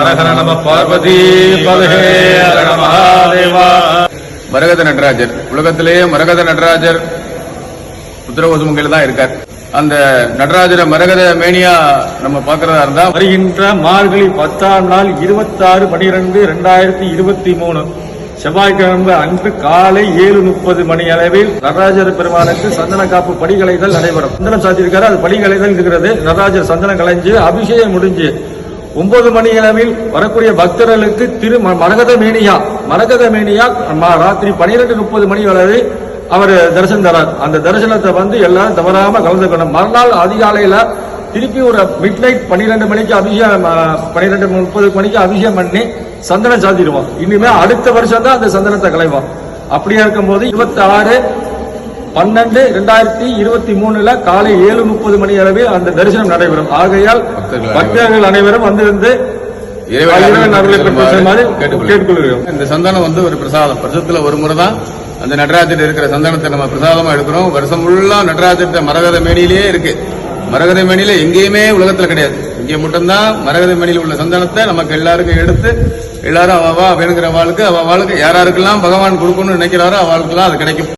ஹரஹர நம பார்வதி மரகத நடராஜர். உலகத்திலேயே மரகத நடராஜர் உத்தரகோசமங்கையில் தான் இருக்கார். அந்த நடராஜரை மரகத மேனியா நம்ம பார்க்கறதா இருந்தா வருகின்ற மார்கழி பத்தாம் நாள் இருபத்தாறு பனிரெண்டு ரெண்டாயிரத்தி இருபத்தி மூணு. செவ்வாய்க்கிழமை அன்று காலை ஏழு முப்பது மணி அளவில் நடராஜர் பெருமானுக்கு சந்தன காப்பு படிகளைதல் நடைபெறும். சந்தனம் சாத்தியிருக்காரு அது படிகளைதல் இருக்கிறது நடராஜர் சந்தனம் கலைஞ்சு அபிஷேகம் முடிஞ்சு ஒன்பது மணி அளவில் வரக்கூடிய பக்தர்களுக்கு திரு ம- மரகத மேனியா மரகத மேனியா ராத்திரி பனிரெண்டு முப்பது மணி அளவில் அவர் தரிசனம் தரார். அந்த தரிசனத்தை வந்து எல்லாரும் தவறாம கலந்துக்கணும் மறுநாள் அதிகாலையில திருப்பி ஒரு மிட் நைட் பன்னிரெண்டு மணிக்கு அபிஷேகம் பன்னிரெண்டு முப்பது மணிக்கு அபிஷேகம் பண்ணி சந்தனம் சாத்திடுவோம் இனிமே அடுத்த வருஷம் தான் அந்த சந்தனத்தை கலைவான் அப்படியா இருக்கும்போது இருபத்தி ஆறு பன்னெண்டு ரெண்டாயிரத்தி இருபத்தி மூணுல காலை ஏழு முப்பது மணி அளவில் அந்த தரிசனம் நடைபெறும். ஆகையால் பக்தர்கள் அனைவரும் வந்திருந்து செல்லுமாறு கேட்டுக்கொள்கிறோம். இந்த சந்தனம் வந்து ஒரு பிரசாதம். வருஷத்துல ஒரு முறை தான் அந்த நடராஜர் இருக்கிற சந்தனத்தை நம்ம பிரசாதமா எடுக்கிறோம். வருஷம் ஃபுல்லா நடராஜர் மரகத மேனியிலேயே இருக்கு. மரகத மேனியில எங்கேயுமே உலகத்துல கிடையாது. இங்கே மட்டும்தான் மரகத மேனியில் உள்ள சந்தனத்தை நமக்கு எல்லாருக்கும் எடுத்து எல்லாரும் அவ வேணுங்கிற வாழ்க்கை அவ வாழ்க்கை யாராருக்கெல்லாம் பகவான் கொடுக்கணும்னு நினைக்கிறாரோ அவளுக்கெல்லாம் அது கிடைக்கும்.